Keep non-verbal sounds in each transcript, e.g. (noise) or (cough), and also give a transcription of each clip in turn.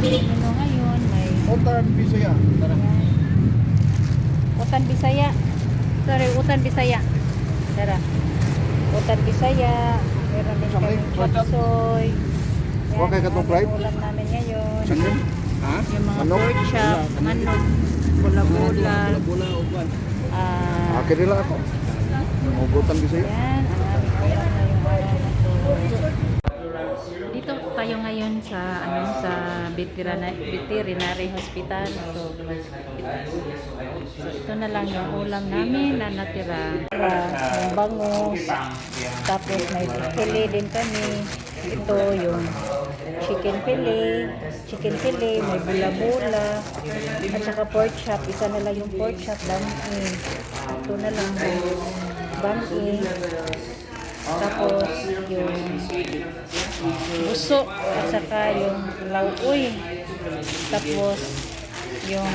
menu ngayon. May Utan Bisaya. Ayan. Utan Bisaya. Sorry, Utan Bisaya. Tara. Utan Bisaya. Meron din kami Sakay, chopsoy. Yan, Okay ka ang tong fried? aming ulam namin ngayon. Sangin? Ha? Yung mga Manok? pork chop, manok, bula-bula. Bula, uban. Ah, Akin nila ako. Ugutan Bisaya. yan, ang aming ulam. Dito tayo ngayon sa ano sa veterinary, veterinary hospital. So, so ito na lang yung ulam namin na natira. Yung bangus. Tapos may pili din kami. Ito yung chicken pili, chicken pili, may bula-bula, at saka pork chop. Isa na lang yung pork chop lang. Eh, ito na lang yung bangin. Tapos yung buso at saka yung lauoy. Tapos yung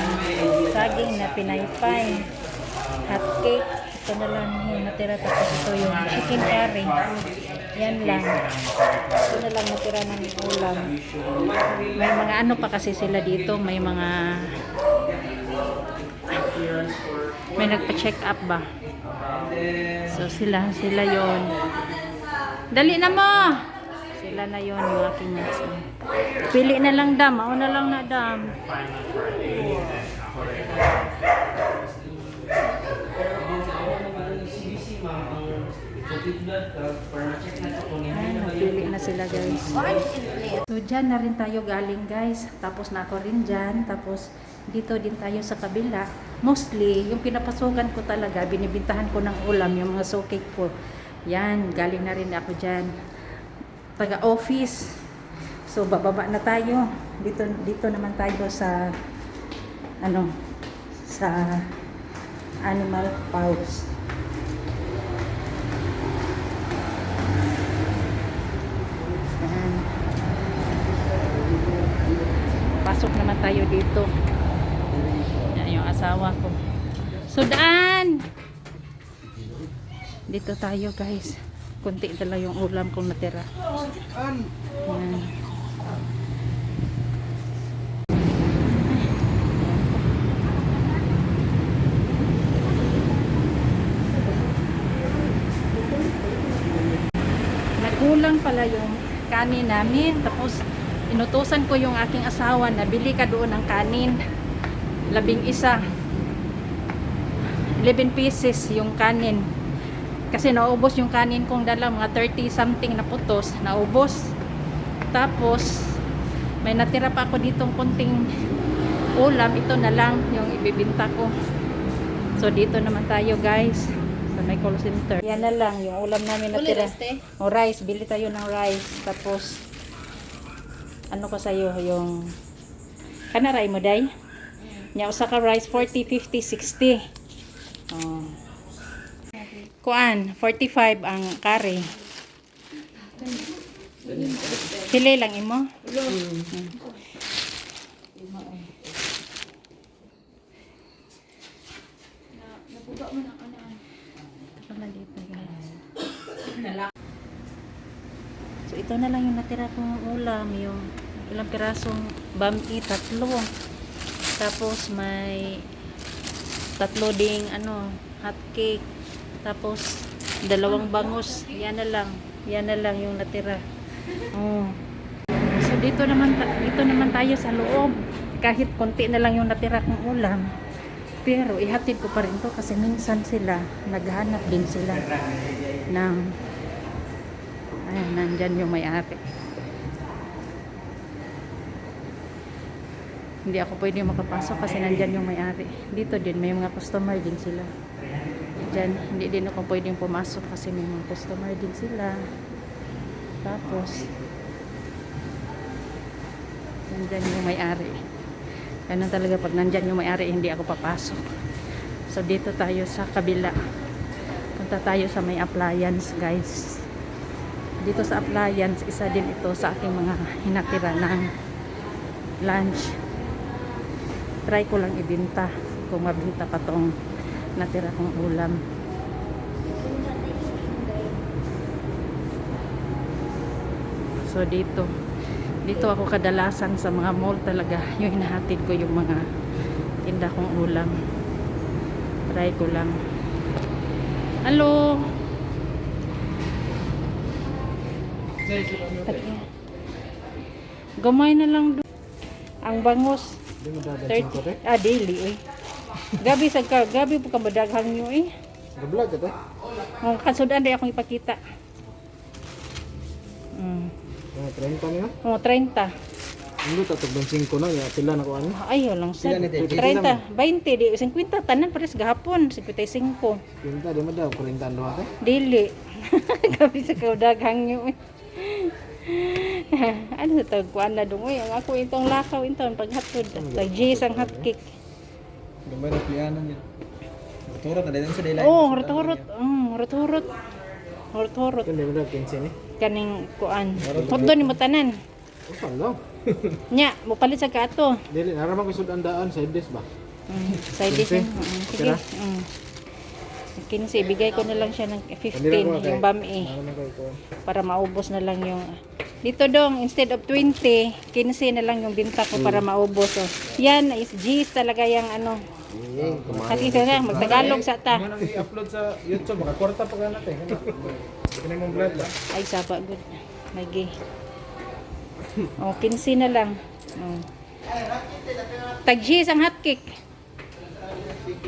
saging na pinaypay. Hot cake. Ito na lang yung natira. Tapos ito yung chicken curry. Yan lang. Ito na lang natira ng ulam. May mga ano pa kasi sila dito. May mga may nagpa-check up ba? So sila, sila yon. Dali na mo! Sila na yon yung aking mates. Pili na lang dam. Ako na lang na dam. Ayan, na sila guys. So dyan na rin tayo galing guys. Tapos na ako rin dyan. Tapos dito din tayo sa kabila. Mostly, yung pinapasukan ko talaga, binibintahan ko ng ulam, yung mga sukik ko. Yan, galing na rin ako dyan. Taga-office. So bababa na tayo. Dito, dito naman tayo sa ano, sa animal house. Pasok naman tayo dito. Yan yung asawa ko. Sudan! Dito tayo guys. Kunti dala yung ulam kong natira. Yan. Nagkulang pala yung kanin namin. Tapos, inutusan ko yung aking asawa na bili ka doon ng kanin. Labing isa. 11 pieces yung kanin. Kasi naubos yung kanin kong dala, mga 30 something na putos, naubos. Tapos, may natira pa ako ditong konting ulam. Ito na lang yung ibibinta ko. So, dito naman tayo guys. Sa may call center. Yan na lang, yung ulam namin natira. O rice, bili tayo ng rice. Tapos, ano ko sa'yo, yung kanaray mo, day? Nya usa ka rice, 40, 50, 60. Oh. Kuan, 45 ang kare. Pili lang imo. Guys. So ito na lang yung natira kong ulam, yung ilang pirasong bami, tatlo. Tapos may tatlo ding ano, hot cake. Tapos dalawang bangus. Yan na lang. Yan na lang yung natira. Oh. So dito naman dito naman tayo sa loob. Kahit konti na lang yung natira kong ulam. Pero ihatid ko pa rin to kasi minsan sila naghanap din sila ng Ayan, nandyan yung may-ari. Hindi ako pwede makapasok kasi nandyan yung may-ari. Dito din, may mga customer din sila. Diyan, hindi din ako pwedeng pumasok kasi may mga customer din sila. Tapos, nandyan yung may-ari. Ganun talaga pag nandyan yung may-ari, hindi ako papasok. So, dito tayo sa kabila. Punta tayo sa may appliance, guys dito sa appliance, isa din ito sa aking mga hinatira ng lunch. Try ko lang ibinta kung mabinta pa tong natira kong ulam. So dito, Dito ako kadalasan sa mga mall talaga. Yung hinahatid ko yung mga tinda kong ulam. Try ko lang. Hello. Gamay na lang doon. Ang bangos. Hindi mo dadan 30. Ah, daily eh. Gabi sa ka, gabi po ka madaghang nyo eh. Gablog ka to? Ang kasudan din akong ipakita. Mm. Mga 30 niya. Oh, 30. Hindi tatog ng 5 na. Ya, sila na ko ano. Ay, walang sa. Sila ni Tete. 30, 20, di 50 tanan pares gahapon, 55. Pinta, di mo daw. 40 ang doha ka. Dili. (laughs) Gabi sa kaudaghang nyo eh. (laughs) ano sa tawag ko na dong eh. Ang ako itong lakaw itong paghatod. Tag G's ang hotcake. Gamay na plianan niya. Turot na din sa daylight. Oh, hurot-hurot. Mm, hurot-hurot. Hurot-hurot. Hindi mo daw 15 ni. Kaning kuan. Hotdo ni mo tanan. Usan daw. (laughs) Nya, mo palit sa kato. Dili, naraman ko sudandaan sa Iblis ba? Mm, side dish. Kinse? Mm, sige. Tira? Mm. 15, bigay ko na lang siya ng Kanila ko 15, yung bami ito. para maubos na lang yung dito dong instead of 20 15 na lang yung binta ko para maubos oh. yan is G's talaga yung ano kumain. kasi sila magtagalog sa ta Ano nang i-upload sa YouTube? Makakwarta pa ka natin. Na mong vlog ba? ay saba good lagi oh 15 na lang oh. tag G's ang hotcake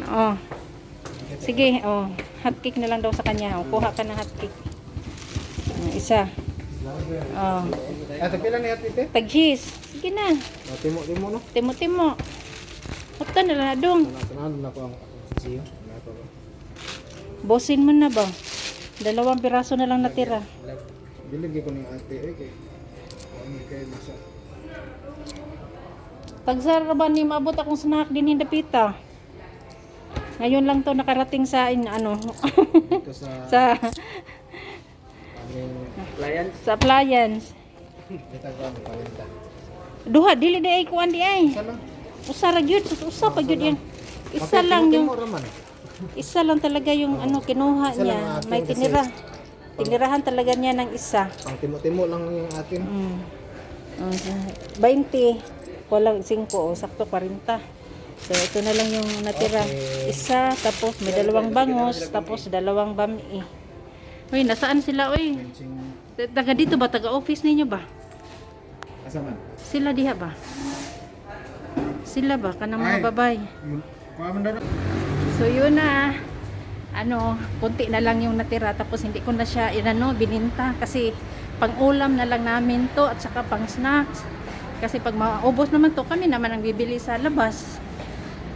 oh sige oh hotcake na lang daw sa kanya oh, kuha ka ng hotcake oh, isa oh Ah, pila ni ate te? tag G's sige na Ah, Timo, timo no? Timo-timo. Hota na lang dong. Na ko ang. Bosin mo na ba? Dalawang piraso na lang natira. Dilig ko ni ate eh kay ano kay masa. Tagsara ba ni maabot akong snack din hindapita. Ngayon lang to nakarating sa in, ano Dito sa sa (laughs) client. sa appliance. Kita ko ang palinta. Duha dili di ay kuan di ay. Usa ra gyud, usa pa gyud yung isa lang yung isa lang talaga yung ano kinuha niya. ang May tinira. Tinirahan talaga niya ng isa. Pang timo-timo lang yung atin. Mm. Uh, 20. Walang 5 o sakto 40. So ito na lang yung natira. Okay. Isa tapos may dalawang bangos tapos dalawang bami. Uy, nasaan sila uy? Taga dito ba? Taga office ninyo ba? asa man? Sila diha ba? Sila ba? Kanang mga Ay. babay. So yun na ano, konti na lang yung natira tapos hindi ko na siya inano bininta kasi pang ulam na lang namin to at saka pang snacks. Kasi pag maubos naman to, kami naman ang bibili sa labas.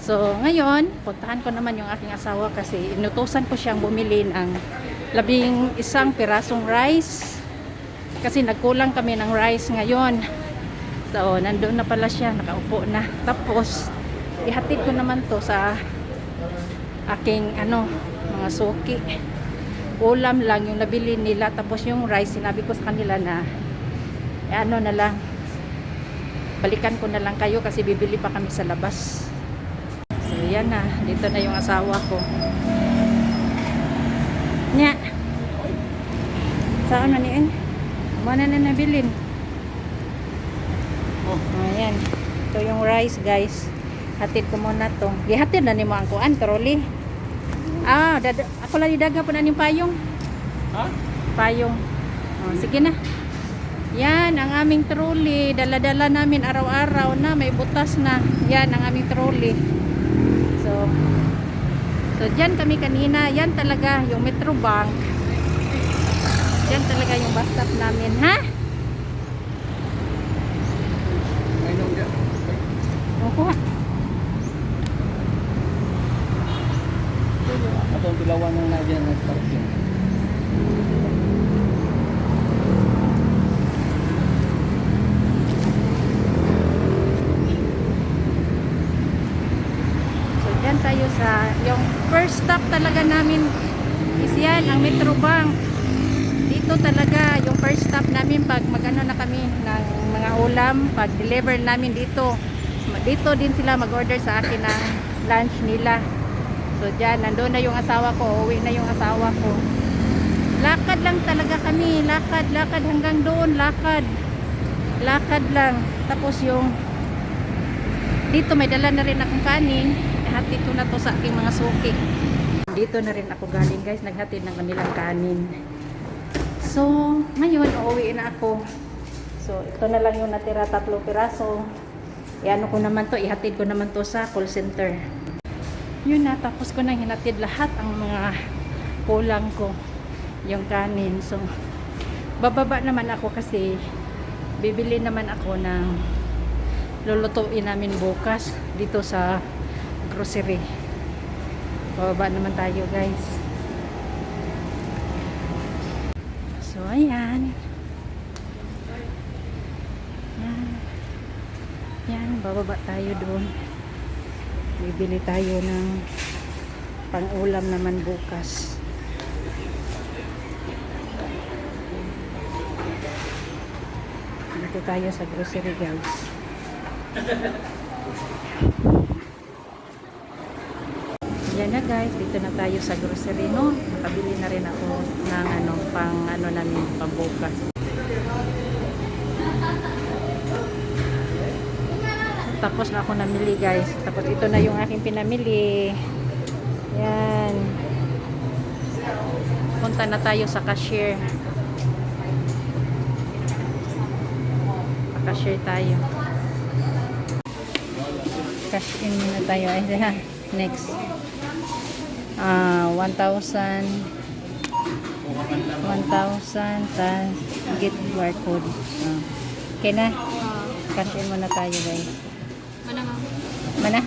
So ngayon, puntahan ko naman yung aking asawa kasi inutusan ko siyang bumili ng labing isang pirasong rice. Kasi nagkulang kami ng rice ngayon. So, nandun na pala siya, nakaupo na. Tapos, ihatid ko naman to sa aking ano, mga suki. Ulam lang yung nabili nila. Tapos yung rice, sinabi ko sa kanila na eh, ano na lang, balikan ko na lang kayo kasi bibili pa kami sa labas. Yan na, dito na yung asawa ko. Nya. Saan na niyan? Mana na nabilin? Oh, ayan. Ito yung rice, guys. Hatid ko muna to. Gihatid na ni mo ang kuan, trolley. Ah, dada, ako lang idaga po na yung payong. Ha? Payong. Oh, sige na. Yan, ang aming trolley. Dala-dala namin araw-araw na. May butas na. Yan, ang aming trolley. So, so dyan kami kanina. Yan talaga yung Metro Bank. Yan talaga yung bus stop namin. Ha? Ay nung dia. O, kuha. Atong tilawan ng nadya ng parking. So, dyan tayo sa, yung first stop talaga namin is yan, ang Metro Bank. Dito talaga, yung first stop namin pag magano na kami ng mga ulam, pag deliver namin dito. Dito din sila mag-order sa akin ng lunch nila. So, dyan, nandun na yung asawa ko, uwi na yung asawa ko. Lakad lang talaga kami, lakad, lakad hanggang doon, lakad. lakad lang. Tapos yung dito may dala na rin akong kanin. Hatid ko na to sa aking mga suki. Dito na rin ako galing guys. Naghatid ng kanilang kanin. So, ngayon, uuwi na ako. So, ito na lang yung natira tatlo piraso. Iano ko naman to, ihatid ko naman to sa call center. Yun na, tapos ko na hinatid lahat ang mga kulang ko. Yung kanin. So, bababa naman ako kasi bibili naman ako ng lulutuin namin bukas dito sa grocery. Bababa naman tayo guys. So, ayan. Yan. Yan, bababa tayo doon. Bibili tayo ng pang-ulam naman bukas. Dito tayo sa grocery guys. Na guys, dito na tayo sa grocery no. Nakabili na rin ako ng ano, pang ano namin, pang bukas. Tapos na ako namili guys. Tapos ito na yung aking pinamili. Yan. Punta na tayo sa cashier. Cashier tayo. Cash in muna tayo. Ay, ha. Next. Ah, 1,000 1,000 tas get barcode. Ah. Okay na. Cash in muna tayo guys. Mana? Mana?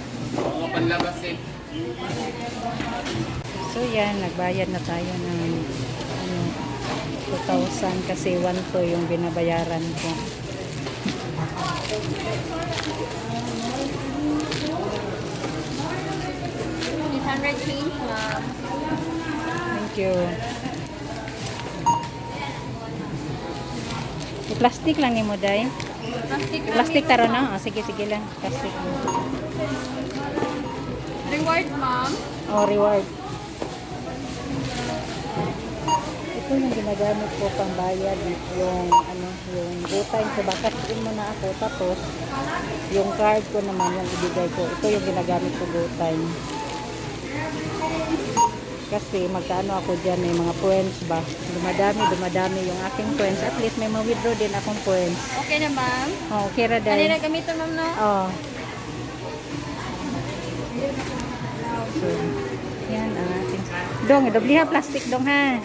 So yan, nagbayad na tayo ng ano, 2,000 kasi 1 to yung binabayaran ko. 100 change ma'am? Thank you. I-plastic lang ni mo, Day. Plastic Plastic taro na? Oh, sige, sige lang. Plastic. Reward ma'am? Oh, reward. Ito yung ginagamit ko pang bayad yung ano, yung time so sabihin mo na ako tapos yung card ko naman yung ibigay ko. Ito yung ginagamit ko time. Kasi magkaano ako dyan, may mga points ba? Dumadami, dumadami yung aking points. At least may ma-withdraw din akong points. Okay na ma'am? Oh, okay ra Kanina dahil. gamiton ma'am no? Oh. So, yan ang ating... Dong, dobliha plastic dong ha.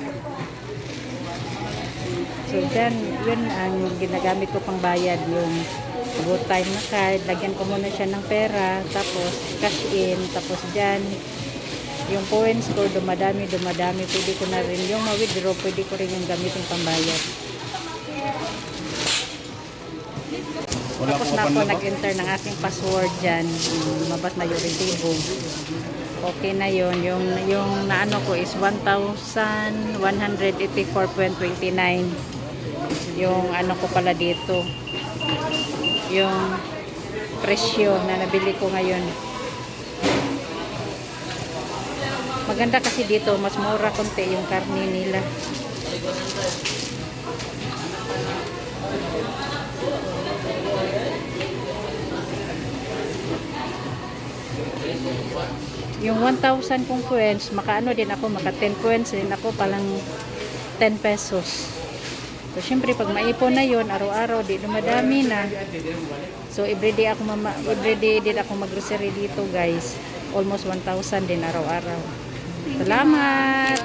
So, dyan, yun ang ginagamit ko pang bayad yung good time na card. Lagyan ko muna siya ng pera, tapos cash in, tapos dyan, yung points ko, dumadami, dumadami. Pwede ko na rin yung ma-withdraw, pwede ko rin yung gamitin pang bayad. Wala Tapos po na ako nag-enter ng aking password dyan. Mabas na yung resibo. Okay na yun. Yung, yung naano ko is 1,184.29. Yung ano ko pala dito. Yung presyo na nabili ko ngayon. Maganda kasi dito, mas mura konti yung karne nila. Yung 1,000 kong coins, makaano din ako, maka 10 coins din ako, palang 10 pesos. So, syempre, pag maipon na yon araw-araw, di dumadami na. So, everyday ako, mama, everyday din ako mag-grocery dito, guys. Almost 1,000 din araw-araw. Salamat!